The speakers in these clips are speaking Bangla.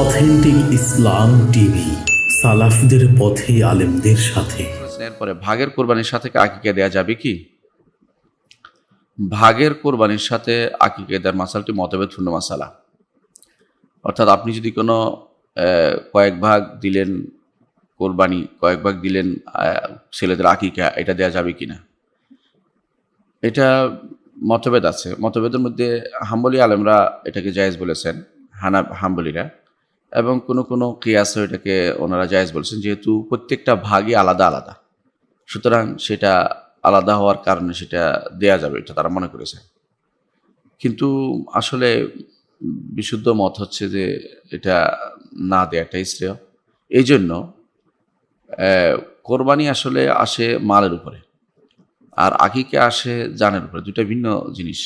অথেন্টিক ইসলাম টিভি, সালাফদের পথে আলেমদের সাথে। পরে, ভাগের কোরবানির সাথে আকিকা দেওয়া যাবে কি? ভাগের কোরবানির সাথে আকিকা দেওয়ার মাসালটি মতভেদপূর্ণ মাসালা। অর্থাৎ আপনি যদি কোনো কয়েক ভাগ দিলেন কোরবানি, কয়েক ভাগ দিলেন ছেলেদের আকিকা, এটা দেওয়া যাবে কি না এটা মতভেদ আছে। মতভেদের মধ্যে হাম্বলি আলেমরা এটাকে জায়েজ বলেছেন, হানা, হাম্বলিরা। এবং কোনো কোনো কিয়াসও এটাকে ওনারা জায়েজ বলেছেন, যেহেতু প্রত্যেকটা ভাগই আলাদা আলাদা। সুতরাং সেটা আলাদা হওয়ার কারণে সেটা দেয়া যাবে, এটা তারা মনে করেছে। কিন্তু আসলে বিশুদ্ধ মত হচ্ছে যে এটা না দেয়াটাই শ্রেয়। এই জন্য কোরবানি আসলে আসে মালের উপরে, আর আকিকে আসে জানের উপরে দুটা ভিন্ন জিনিস।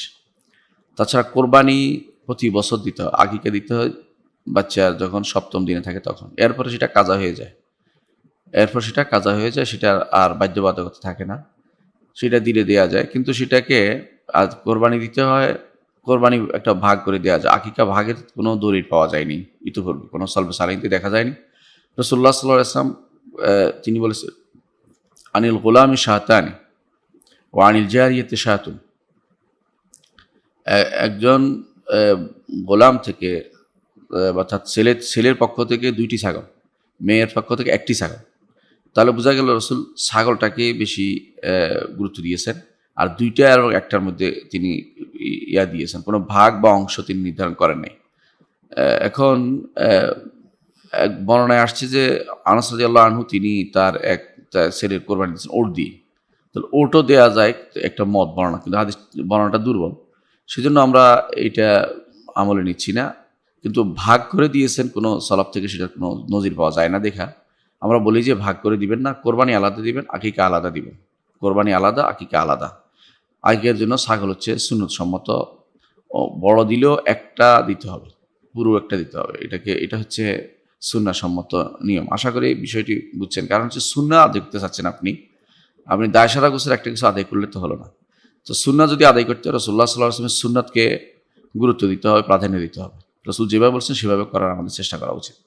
তাছাড়া কোরবানি প্রতি বছর দিতে হয়, আকিকে দিতে হয় বাচ্চা যখন সপ্তম দিনে থাকে তখন। এরপরে সেটা কাজা হয়ে যায়। এরপর সেটা কাজা হয়ে যায় সেটা আর বাধ্যবাধকতা থাকে না। সেটা দিলে দেওয়া যায়। কিন্তু সেটাকে আজ কোরবানি দিতে হয় কোরবানি একটা ভাগ করে দেওয়া যায়। আকিকা ভাগের কোনো দলিল পাওয়া যায়নি ইতিপূর্বে কোনো সলবে সালিনতে দেখা যায়নি। রসুল্লাহ সাল্লাহ আসলাম আহ, তিনি বলেছেন আনিল গোলামি শাহতানি ও আনিল জারিয়াতে শাহতুন। একজন গোলাম থেকে অর্থাৎ ছেলের ছেলের পক্ষ থেকে দুইটি ছাগল, মেয়ের পক্ষ থেকে একটি ছাগল। তাহলে বোঝা গেল রসুল ছাগলটাকে বেশি গুরুত্ব দিয়েছেন আর দুইটা এবং একটার মধ্যে তিনি ইয়া দিয়েছেন, কোনো ভাগ বা অংশ তিনি নির্ধারণ করেন নাই। এখন এক বর্ণনায় আসছে যে আনাস রাদিয়াল্লাহু আনহু তিনি তার এক ছেলের কোরবানি দিয়েছেন ওট দিয়ে। তাহলে ওটও দেওয়া যায় একটা মত বর্ণনা, কিন্তু হাদিস বর্ণনাটা দুর্বল। সেজন্য আমরা এটা আমলে নিচ্ছি না। কিন্তু ভাগ করে দিয়েছেন কোনো সলাপ থেকে সেটার কোনো নজির পাওয়া যায় না দেখা। আমরা বলি যে ভাগ করে দিবেন না, কোরবানি আলাদা দিবেন, আকিকা আলাদা দিবেন। কোরবানি আলাদা, আকিকা আলাদা। আকিকার জন্য ছাগল হচ্ছে সুন্নত সম্মত ও, বড় দিলেও একটা দিতে হবে, পুরো একটা দিতে হবে। এটাকে, এটা হচ্ছে সুন্না সম্মত নিয়ম। আশা করি বিষয়টি বুঝছেন। কারণ হচ্ছে সুন্না আদায় করতে চাচ্ছেন আপনি। আপনি দায় সারা গোছের একটা কিছু আদায় করলে তো হলো না। তো সুন্না যদি আদায় করতে হয় রসুল্লাহ সাল্লাহ আসলামের সুন্নাতকে গুরুত্ব দিতে হবে, প্রাধান্য দিতে হবে। রসুল যেভাবে বলছেন সেভাবে করার আমাদের চেষ্টা করা উচিত।